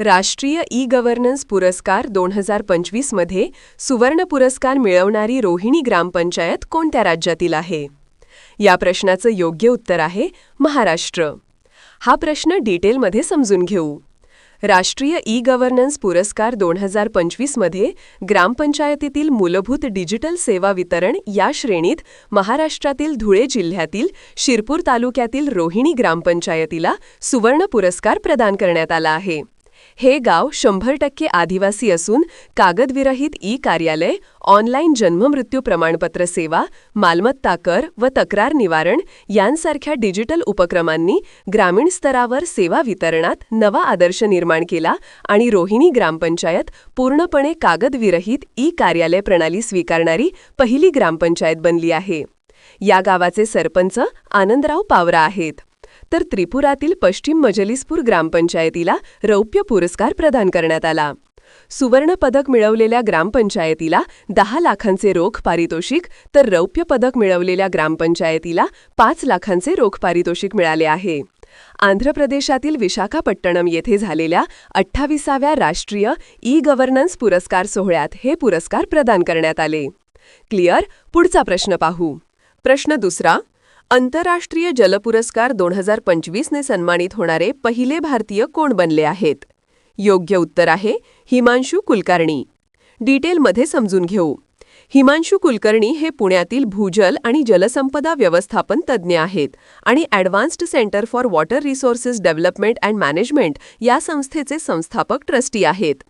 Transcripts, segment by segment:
राष्ट्रीय e governance पुरस्कार दोन हजार पंचवीसमध्ये सुवर्ण पुरस्कार मिळवणारी रोहिणी ग्रामपंचायत कोणत्या राज्यातील आहे? या प्रश्नाचं योग्य उत्तर आहे महाराष्ट्र. हा प्रश्न डिटेलमध्ये समजून घेऊ. राष्ट्रीय ई गव्हर्नन्स पुरस्कार दोन हजार पंचवीसमध्ये ग्रामपंचायतीतील मूलभूत डिजिटल सेवा वितरण या श्रेणीत महाराष्ट्रातील धुळे जिल्ह्यातील शिरपूर तालुक्यातील रोहिणी ग्रामपंचायतीला सुवर्ण पुरस्कार प्रदान करण्यात आला आहे. हे गाव शंभर टक्के आदिवासी असून कागदविरहित ई कार्यालय ऑनलाईन जन्ममृत्यू प्रमाणपत्र सेवा मालमत्ता कर व तक्रार निवारण यांसारख्या डिजिटल उपक्रमांनी ग्रामीण स्तरावर सेवा वितरणात नवा आदर्श निर्माण केला आणि रोहिणी ग्रामपंचायत पूर्णपणे कागदविरहित ई कार्यालय प्रणाली स्वीकारणारी पहिली ग्रामपंचायत बनली आहे. या गावाचे सरपंच आनंदराव पावरा आहेत. तर त्रिपुरातील पश्चिम मजलिसपूर ग्रामपंचायतीला रौप्य पुरस्कार प्रदान करण्यात आला. सुवर्ण पदक मिळवलेल्या ग्रामपंचायतीला दहा लाखांचे रोख पारितोषिक तर रौप्य पदक मिळवलेल्या ग्रामपंचायतीला पाच लाखांचे रोख पारितोषिक मिळाले आहे. आंध्र प्रदेशातील विशाखापट्टणम येथे झालेल्या अठ्ठावीसाव्या राष्ट्रीय ई गव्हर्नन्स पुरस्कार सोहळ्यात हे पुरस्कार प्रदान करण्यात आले. क्लिअर? पुढचा प्रश्न पाहू. प्रश्न दुसरा आंतरराष्ट्रीय जल पुरस्कार दोन हजार पंचवीसने सन्मानित होणारे पहिले भारतीय कोण बनले आहेत? योग्य उत्तर आहे हिमांशू कुलकर्णी. डिटेलमध्ये समजून घेऊ. हिमांशू कुलकर्णी हे पुण्यातील भूजल आणि जलसंपदा व्यवस्थापन तज्ज्ञ आहेत आणि advanced centre for water resources development and management या संस्थेचे संस्थापक ट्रस्टी आहेत.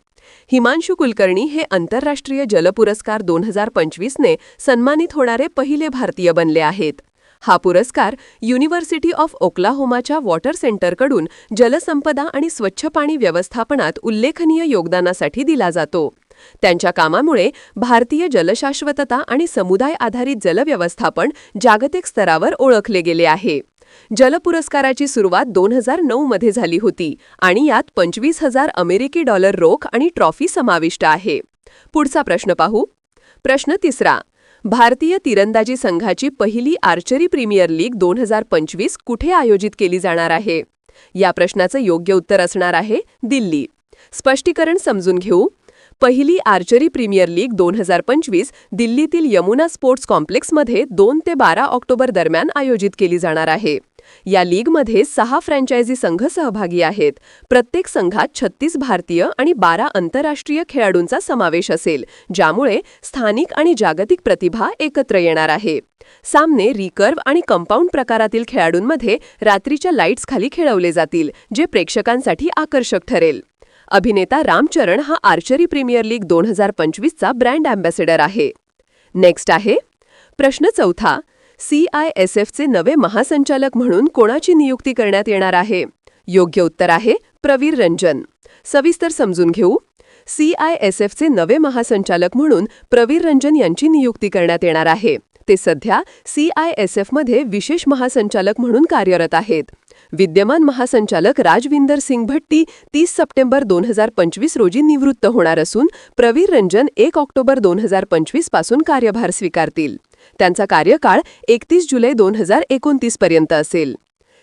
हिमांशू कुलकर्णी हे आंतरराष्ट्रीय जल पुरस्कार दोन हजार पंचवीसने सन्मानित होणारे पहिले भारतीय बनले आहेत. हा पुरस्कार युनिव्हर्सिटी ऑफ ओक्लाहोमाच्या वॉटर सेंटरकडून जलसंपदा आणि स्वच्छ पाणी व्यवस्थापनात उल्लेखनीय योगदानासाठी दिला जातो. त्यांच्या कामामुळे भारतीय जलशाश्वतता आणि समुदाय आधारित जलव्यवस्थापन जागतिक स्तरावर ओळखले गेले आहे. जल पुरस्काराची सुरुवात दोन हजार नऊ मध्ये झाली होती आणि यात पंचवीस हजार अमेरिकी डॉलर रोख आणि ट्रॉफी समाविष्ट आहे. पुढचा प्रश्न पाहू. प्रश्न तिसरा. भारतीय तिरंदाजी संघाची पहिली आर्चरी प्रीमियर लीग दोन हजार पंचवीस कुठे आयोजित केली जाणार आहे? या प्रश्नाचं योग्य उत्तर असणार आहे दिल्ली. स्पष्टीकरण समजून घेऊ. पहिली आर्चरी प्रीमियर लीग दोन हजार पंचवीस दिल्लीतील यमुना स्पोर्ट्स कॉम्प्लेक्समध्ये दोन ते बारा ऑक्टोबर दरम्यान आयोजित केली जाणार आहे. या लीगमध्ये सहा फ्रँचायझी संघ सहभागी आहेत. प्रत्येक संघात छत्तीस भारतीय आणि बारा आंतरराष्ट्रीय खेळाडूंचा समावेश असेल ज्यामुळे स्थानिक आणि जागतिक प्रतिभा एकत्र येणार आहे. सामने रिकर्व आणि कंपाऊंड प्रकारातील खेळाडूंमध्ये रात्रीच्या लाईट्स खाली खेळवले जातील जे प्रेक्षकांसाठी आकर्षक ठरेल. अभिनेता रामचरण हा आर्चरी प्रीमियर लीग दोन हजार पंचवीसचा ब्रँड अँबॅसेडर आहे. नेक्स्ट आहे प्रश्न चौथा सीआयएसएफचे नवे महासंचालक म्हणून कोणाची नियुक्ती करण्यात येणार आहे? योग्य उत्तर आहे प्रवीर रंजन. सविस्तर समजून घेऊ. सीआयएसएफचे नवे महासंचालक म्हणून प्रवीर रंजन यांची नियुक्ती करण्यात येणार आहे. ते सध्या सीआयएसएफमध्ये विशेष महासंचालक म्हणून कार्यरत आहेत. विद्यमान महासंचालक राजविंदर सिंग भट्टी तीस सप्टेंबर दोन हजार पंचवीस रोजी निवृत्त होणार असून प्रवीर रंजन एक ऑक्टोबर दोन हजार पंचवीसपासून कार्यभार स्वीकारतील. त्यांचा कार्यकाळ एकतीस जुलै दोन हजार एकोणतीस पर्यंत असेल.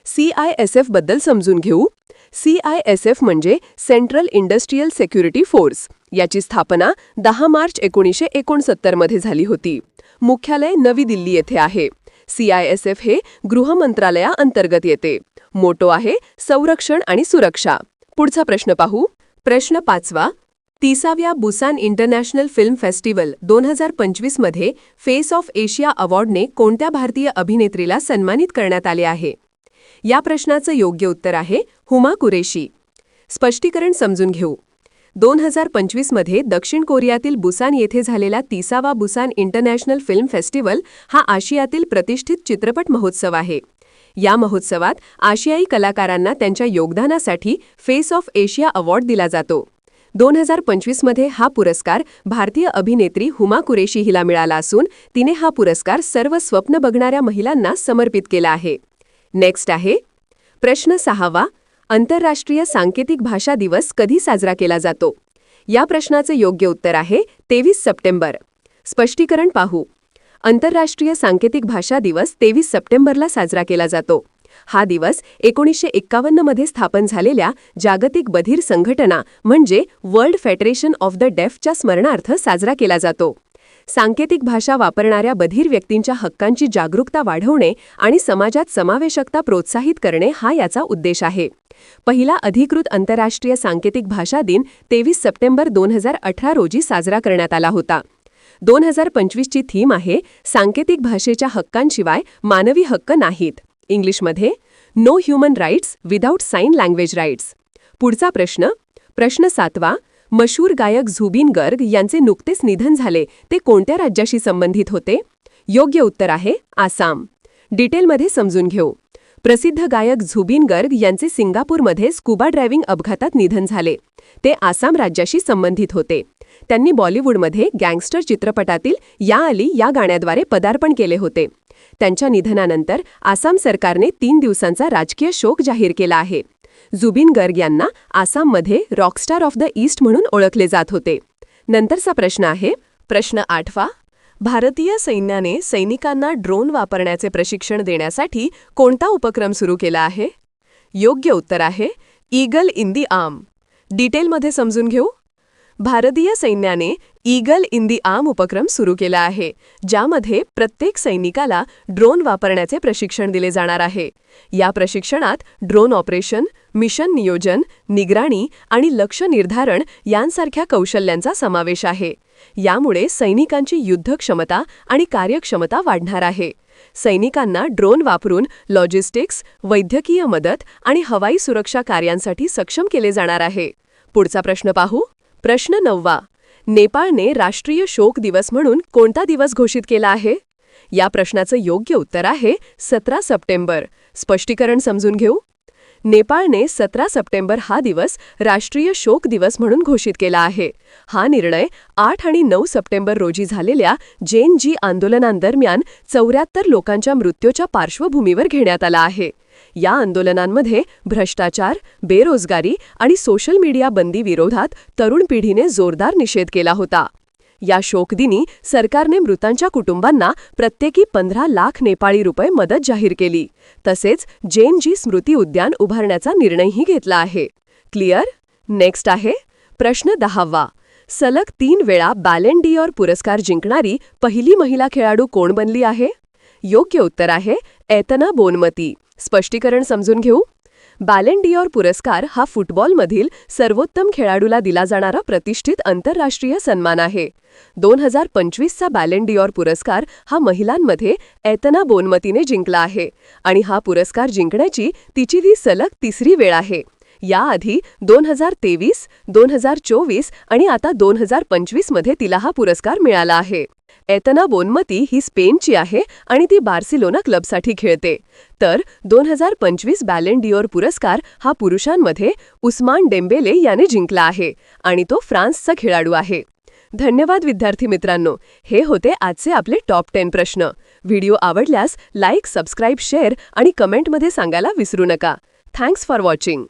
सी आय एस एफबद्दल समजून घेऊ. सी आय एस एफ म्हणजे सेंट्रल इंडस्ट्रीयल सेक्युरिटी फोर्स याची स्थापना दहा मार्च एकोणीसशे एकोणसत्तरमध्ये झाली होती. मुख्यालय नवी दिल्ली येथे आहे. सी आय एस एफ हे गृह मंत्रालयाअंतर्गत येते. मोटो आहे संरक्षण आणि सुरक्षा. पुढचा प्रश्न पाहू. प्रश्न पाचवा तिसाव्या बुसान इंटरनॅशनल फिल्म फेस्टिवल दोन हजार पंचवीसमध्ये फेस ऑफ एशिया अवॉर्डने कोणत्या भारतीय अभिनेत्रीला सन्मानित करण्यात आले आहे? या प्रश्नाचं योग्य उत्तर आहे हुमा कुरेशी. स्पष्टीकरण समजून घेऊ. दोन हजार पंचवीसमध्ये दक्षिण कोरियातील बुसान येथे झालेला तिसावा बुसान इंटरनॅशनल फिल्म फेस्टिवल हा आशियातील प्रतिष्ठित चित्रपट महोत्सव आहे. या महोत्सवात आशियाई कलाकारांना त्यांच्या योगदानासाठी फेस ऑफ एशिया अवॉर्ड दिला जातो. दोन हजार पंचवीसमध्ये हा पुरस्कार भारतीय अभिनेत्री हुमा कुरेशी हिला मिळाला असून तिने हा पुरस्कार सर्व स्वप्न बघणाऱ्या महिलांना समर्पित केला आहे. नेक्स्ट आहे प्रश्न सहावा आंतरराष्ट्रीय सांकेतिक भाषा दिवस कधी साजरा केला जातो? या प्रश्नाचे योग्य उत्तर आहे तेवीस सप्टेंबर. स्पष्टीकरण पाहू. आंतरराष्ट्रीय सांकेतिक भाषा दिवस तेवीस सप्टेंबरला साजरा केला जातो. हा दिवस एकोणीसशे एक्कावन्नमध्ये स्थापन झालेल्या जागतिक बधीर संघटना म्हणजे वर्ल्ड फेडरेशन ऑफ द डेफच्या स्मरणार्थ साजरा केला जातो. सांकेतिक भाषा वापरणाऱ्या बधीर व्यक्तींच्या हक्कांची जागरूकता वाढवणे आणि समाजात समावेशकता प्रोत्साहित करणे हा याचा उद्देश आहे. पहिला अधिकृत आंतरराष्ट्रीय सांकेतिक भाषा दिन तेवीस सप्टेंबर दोन हजार अठरा रोजी साजरा करण्यात आला होता. दोन हजार पंचवीसची थीम आहे सांकेतिक भाषेच्या हक्कांशिवाय मानवी हक्क नाहीत. इंग्लिशमध्ये no human rights without sign language rights पुढचा प्रश्न प्रश्न सातवा मशहूर गायक झुबिन गर्ग यांचे नुकतेच निधन झाले ते कोणत्या राज्याशी संबंधित होते? योग्य उत्तर आहे आसाम. डिटेलमध्ये समजून घेऊ. प्रसिद्ध गायक झुबिन गर्ग यांचे सिंगापूरमध्ये स्कुबा ड्रायव्हिंग अपघातात निधन झाले. ते आसाम राज्याशी संबंधित होते. त्यांनी बॉलिवूडमध्ये गँगस्टर चित्रपटातील या अली या गाण्याद्वारे पदार्पण केले होते. त्यांच्या निधनानंतर आसाम सरकारने तीन दिवसांचा राजकीय शोक जाहीर केला आहे. जुबिन गर्ग यांना आसाममध्ये रॉकस्टार ऑफ द ईस्ट म्हणून ओळखले जात होते. नंतरचा प्रश्न आहे प्रश्न आठवा भारतीय सैन्याने सैनिकांना ड्रोन वापरण्याचे प्रशिक्षण देण्यासाठी कोणता उपक्रम सुरू केला आहे? योग्य उत्तर आहे ईगल इन दी आर्म. डिटेलमध्ये समजून घेऊ. भारतीय सैन्याने ईगल इन दी आर्म उपक्रम सुरू केला आहे ज्यामध्ये प्रत्येक सैनिकाला ड्रोन वापरण्याचे प्रशिक्षण दिले जाणार आहे. या प्रशिक्षणात ड्रोन ऑपरेशन मिशन नियोजन निगराणी आणि लक्ष निर्धारण यांसारख्या कौशल्यांचा समावेश आहे. यामुळे सैनिकांची युद्ध क्षमता आणि कार्यक्षमता वाढणार आहे. सैनिकांना ड्रोन वापरून लॉजिस्टिक्स वैद्यकीय मदत आणि हवाई सुरक्षा कार्यांसाठी सक्षम केले जाणार आहे. पुढचा प्रश्न पाहू. प्रश्न नववा. नेपाळने राष्ट्रीय शोक दिवस म्हणून कोणता दिवस घोषित केला आहे? या प्रश्नाचं योग्य उत्तर आहे सतरा सप्टेंबर. स्पष्टीकरण समजून घेऊ. नेपाळने सतरा सप्टेंबर हा दिवस राष्ट्रीय शोक दिवस म्हणून घोषित केला आहे. हा निर्णय आठ आणि नऊ सप्टेंबर रोजी झालेल्या जेन जी आंदोलनांदरम्यान चौऱ्याहत्तर लोकांच्या मृत्यूच्या पार्श्वभूमीवर घेण्यात आला आहे. या आंदोलनांमध्ये भ्रष्टाचार बेरोजगारी आणि सोशल मीडिया बंदी विरोधात तरुण पिढीने जोरदार निषेध केला होता. या शोकदिनी सरकारने मृतांच्या कुटुंबांना प्रत्येकी पंधरा लाख नेपाळी रुपये मदत जाहीर केली. तसेच जेनजी स्मृती उद्यान उभारण्याचा निर्णयही घेतला आहे. क्लिअर? नेक्स्ट आहे. प्रश्न दहावा. सलग तीन वेळा बॅलेंडिओर पुरस्कार जिंकणारी पहिली महिला खेळाडू कोण बनली आहे? योग्य उत्तर आहे एतना बोनमती. स्पष्टीकरण समजून घेऊ? बॅलेंडिओर पुरस्कार हा फुटबॉलमधील सर्वोत्तम खेळाडूला दिला जाणारा प्रतिष्ठित आंतरराष्ट्रीय सन्मान आहे. दोन हजार पंचवीसचा बॅलेंडिओर पुरस्कार हा महिलांमध्ये एतना बोनमतीने जिंकला आहे आणि हा पुरस्कार जिंकण्याची तिची ती सलग तिसरी वेळ आहे. याआधी दोन हजार तेवीस दोन हजार चोवीस आणि आता दोन हजार पंचवीसमध्ये तिला हा पुरस्कार मिळाला आहे. एतना बोनमती ही स्पेनची आहे आणि ती बार्सिलोना क्लबसाठी खेळते. तर दोन हजार पंचवीस बॅलेंडिओर पुरस्कार हा पुरुषांमध्ये उस्मान डेम्बेले याने जिंकला आहे आणि तो फ्रान्सचा खेळाडू आहे. धन्यवाद विद्यार्थी मित्रांनो. हे होते आजचे आपले टॉप टेन प्रश्न. व्हिडिओ आवडल्यास लाईक सबस्क्राईब शेअर आणि कमेंटमध्ये सांगायला विसरू नका. Thanks for watching.